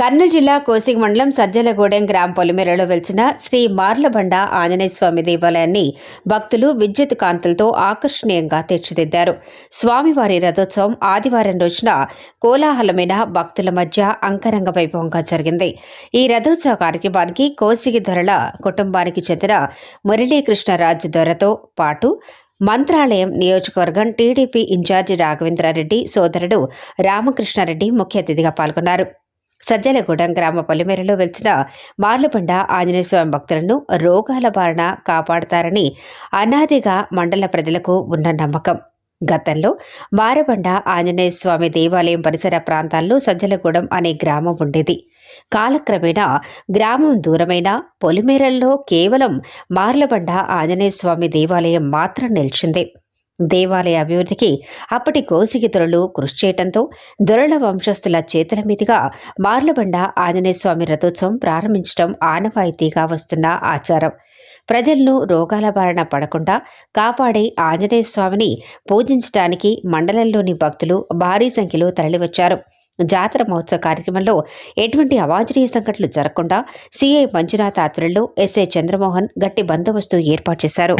కర్నూలు జిల్లా కోసిగ్ మండలం సజ్జలగూడెం గ్రామ పొలిమేరలో వెలిసిన శ్రీ మార్లబండ ఆంజనేయ స్వామి దేవాలయాన్ని భక్తులు విద్యుత్ కాంతులతో ఆకర్షణీయంగా తీర్చిదిద్దారు. స్వామివారి రథోత్సవం ఆదివారం రోజున కోలాహలమైన భక్తుల మధ్య అంకరంగ వైభవంగా జరిగింది. ఈ రథోత్సవ కార్యక్రమానికి కోసిగి దొరల కుటుంబానికి చెందిన మురళీకృష్ణరాజు దొరతో పాటు మంత్రాలయం నియోజకవర్గం టీడీపీ ఇన్ఛార్జి రాఘవేంద్రారెడ్డి సోదరుడు రామకృష్ణారెడ్డి ముఖ్య అతిథిగా పాల్గొన్నారు. సజ్జలగూడెం గ్రామ పొలిమేరలో వెలిసిన మార్లబండ ఆంజనేయ స్వామి భక్తులను రోగాల బారిన కాపాడతారని అనాదిగా మండల ప్రజలకు ఉన్న నమ్మకం. గతంలో మారబండ ఆంజనేయ స్వామి దేవాలయం పరిసర ప్రాంతాల్లో సజ్జలగూడెం అనే గ్రామం ఉండేది. కాలక్రమేణా గ్రామం దూరమైన పొలిమేరల్లో కేవలం మార్లబండ ఆంజనేయ స్వామి దేవాలయం మాత్రం నిలిచింది. దేవాలయ అభివృద్ధికి అప్పటి కోసిగి దొరలు కృషి చేయటంతో దొరల వంశస్థుల చేతుల మీదుగా మార్లబండ ఆంజనేయ స్వామి రథోత్సవం ప్రారంభించడం ఆనవాయితీగా వస్తున్న ఆచారం. ప్రజలను రోగాల బారిన పడకుండా కాపాడే ఆంజనేయ స్వామిని పూజించడానికి మండలంలోని భక్తులు భారీ సంఖ్యలో తరలివచ్చారు. జాతర మహోత్సవ కార్యక్రమంలో ఎటువంటి అవాంఛనీయ సంఘటనలు జరగకుండా సీఐ మంజునాథ్ ఆధ్వర్యంలో ఎస్ఐ చంద్రమోహన్ గట్టి బందోబస్తు ఏర్పాటు చేశారు.